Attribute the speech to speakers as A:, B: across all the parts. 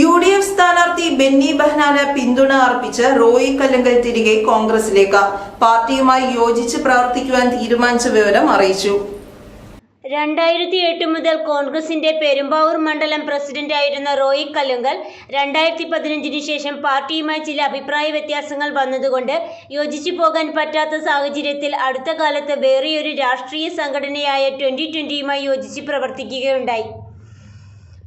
A: U D F സ്ഥാനാർത്ഥി ബെന്നി ബെഹനാന് പിന്തുണ അർപ്പിച്ച് റോയി കല്ലങ്കൽ തിരികെ കോൺഗ്രസിലേക്ക്. പാർട്ടിയുമായി യോജിച്ച് പ്രവർത്തിക്കുവാൻ തീരുമാനിച്ച വിവരം അറിയിച്ചു.
B: രണ്ടായിരത്തി എട്ട് മുതൽ കോൺഗ്രസിന്റെ പെരുമ്പാവൂർ മണ്ഡലം പ്രസിഡന്റ് ആയിരുന്ന റോയി കല്ലുങ്കൽ രണ്ടായിരത്തി പതിനഞ്ചിന് ശേഷം പാർട്ടിയുമായി ചില അഭിപ്രായ വ്യത്യാസങ്ങൾ വന്നതുകൊണ്ട് യോജിച്ചു പോകാൻ പറ്റാത്ത സാഹചര്യത്തിൽ അടുത്ത കാലത്ത് വേറെയൊരു രാഷ്ട്രീയ സംഘടനയായ ട്വന്റി ട്വന്റിയുമായി യോജിച്ച് പ്രവർത്തിക്കുകയുണ്ടായി.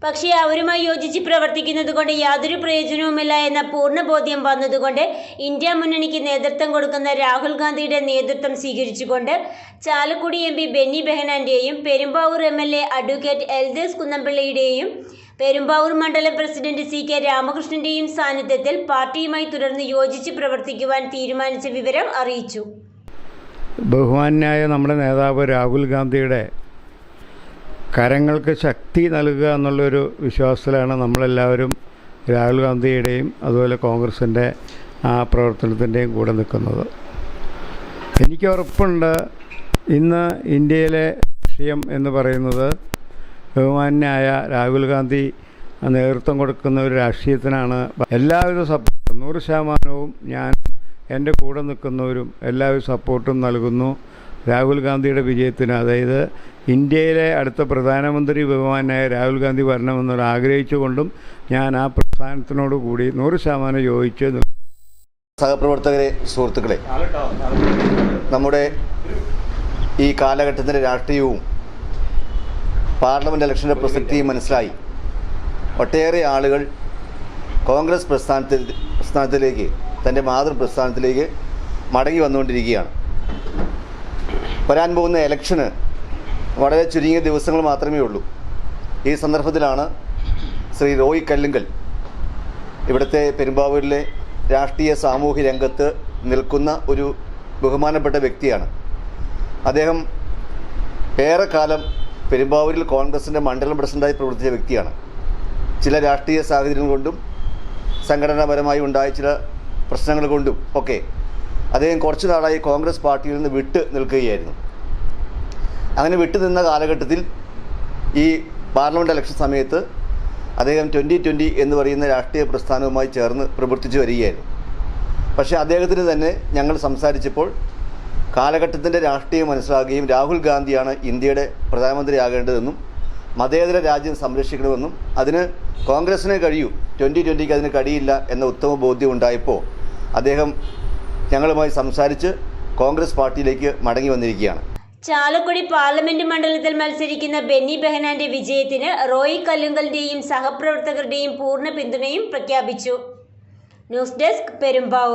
B: പക്ഷേ അവരുമായി യോജിച്ച് പ്രവർത്തിക്കുന്നത് കൊണ്ട് യാതൊരു പ്രയോജനവുമില്ല എന്ന പൂർണ ബോധ്യം വന്നതുകൊണ്ട് ഇന്ത്യ മുന്നണിക്ക് നേതൃത്വം കൊടുക്കുന്ന രാഹുൽ ഗാന്ധിയുടെ നേതൃത്വം സ്വീകരിച്ചുകൊണ്ട് Chalakudy M P Benny ബെഹനാന്റെയും Perumbavoor M L A advocate Eldhose കുന്നംപിള്ളയുടെയും Perumbavoor മണ്ഡലം പ്രസിഡന്റ് സി കെ രാമകൃഷ്ണന്റെയും സാന്നിധ്യത്തിൽ പാർട്ടിയുമായി തുടർന്ന് യോജിച്ച് പ്രവർത്തിക്കുവാൻ തീരുമാനിച്ച വിവരം അറിയിച്ചു.
C: ബഹുമാനായ നമ്മുടെ നേതാവ് രാഹുൽ ഗാന്ധിയുടെ കരങ്ങൾക്ക് ശക്തി നൽകുക എന്നുള്ളൊരു വിശ്വാസത്തിലാണ് നമ്മളെല്ലാവരും രാഹുൽ ഗാന്ധിയുടെയും അതുപോലെ കോൺഗ്രസിന്റെ ആ പ്രവർത്തനത്തിന്റെയും കൂടെ നിൽക്കുന്നത്. എനിക്ക് ഉറപ്പുണ്ട് ഇന്ന് ഇന്ത്യയിലെ രാഷ്ട്രീയം എന്ന് പറയുന്നത് ബഹുമാന്യായ രാഹുൽ ഗാന്ധി നേതൃത്വം കൊടുക്കുന്ന ഒരു രാഷ്ട്രീയത്തിനാണ്. എല്ലാവിധ സപ്പോർട്ടും നൂറ് ശതമാനവും ഞാൻ എന്റെ കൂടെ നിൽക്കുന്നവരും എല്ലാവിധ സപ്പോർട്ടും നൽകുന്നു. രാഹുൽ ഗാന്ധിയുടെ വിജയത്തിന് അതായത് ഇന്ത്യയിലെ അടുത്ത പ്രധാനമന്ത്രി ബഹുമാനായ രാഹുൽ ഗാന്ധി വരണമെന്നൊരു ആഗ്രഹിച്ചുകൊണ്ടും ഞാൻ ആ പ്രസ്ഥാനത്തിനോട് കൂടി നൂറ് ശതമാനം യോജിച്ച്.
D: സഹപ്രവർത്തകരെ സുഹൃത്തുക്കളെ നമ്മുടെ ഈ കാലഘട്ടത്തിന്റെ രാഷ്ട്രീയവും പാർലമെന്റ് ഇലക്ഷന്റെ പ്രസക്തിയും മനസ്സിലായി ഒട്ടേറെ ആളുകൾ കോൺഗ്രസ് പ്രസ്ഥാനത്തിൽ പ്രസ്ഥാനത്തിലേക്ക് തന്റെ മാതൃ പ്രസ്ഥാനത്തിലേക്ക് മടങ്ങി വന്നുകൊണ്ടിരിക്കുകയാണ് വരാൻ പോകുന്ന ഇലക്ഷന് വളരെ ചുരുങ്ങിയ ദിവസങ്ങൾ മാത്രമേ ഉള്ളൂ. ഈ സന്ദർഭത്തിലാണ് ശ്രീ റോയ് കല്ലുങ്കൽ ഇവിടുത്തെ പെരുമ്പാവൂരിലെ രാഷ്ട്രീയ സാമൂഹ്യ രംഗത്ത് നിൽക്കുന്ന ഒരു ബഹുമാനപ്പെട്ട വ്യക്തിയാണ്. അദ്ദേഹം ഏറെക്കാലം പെരുമ്പാവൂരിൽ കോൺഗ്രസിന്റെ മണ്ഡലം പ്രസിഡന്റായി പ്രവർത്തിച്ച വ്യക്തിയാണ്. ചില രാഷ്ട്രീയ സാഹചര്യങ്ങൾ കൊണ്ടും സംഘടനാപരമായി ഉണ്ടായ ചില പ്രശ്നങ്ങൾ കൊണ്ടും ഒക്കെ അദ്ദേഹം കുറച്ചു നാളായി കോൺഗ്രസ് പാർട്ടിയിൽ നിന്ന് വിട്ട് നിൽക്കുകയായിരുന്നു. അങ്ങനെ വിട്ടു നിന്ന കാലഘട്ടത്തിൽ ഈ പാർലമെന്റ് ഇലക്ഷൻ സമയത്ത് അദ്ദേഹം ട്വന്റി ട്വന്റി എന്ന് പറയുന്ന രാഷ്ട്രീയ പ്രസ്ഥാനവുമായി ചേർന്ന് പ്രവർത്തിച്ചു വരികയായിരുന്നു. പക്ഷേ അദ്ദേഹത്തിന് തന്നെ ഞങ്ങൾ സംസാരിച്ചപ്പോൾ കാലഘട്ടത്തിന്റെ രാഷ്ട്രീയം മനസ്സിലാക്കുകയും രാഹുൽ ഗാന്ധിയാണ് ഇന്ത്യയുടെ പ്രധാനമന്ത്രിയാകേണ്ടതെന്നും മതേതര രാജ്യം സംരക്ഷിക്കണമെന്നും അതിന് കോൺഗ്രസ്സിനെ കഴിയൂ ട്വന്റി ട്വന്റിക്ക് അതിന് കഴിയില്ല എന്ന ഉത്തമ ബോധ്യം ഉണ്ടായപ്പോൾ അദ്ദേഹം ഞങ്ങളുമായി സംസാരിച്ച് കോൺഗ്രസ് പാർട്ടിയിലേക്ക് മടങ്ങി വന്നിരിക്കുകയാണ്.
B: ചാലക്കുടി പാർലമെന്റ് മണ്ഡലത്തിൽ മത്സരിക്കുന്ന ബെന്നി ബെഹനാന്റെ വിജയത്തിന് റോയി കല്ലുങ്കലിന്റെയും സഹപ്രവർത്തകരുടെയും പൂർണ പിന്തുണയും പ്രഖ്യാപിച്ചു. News desk Perumbavoor.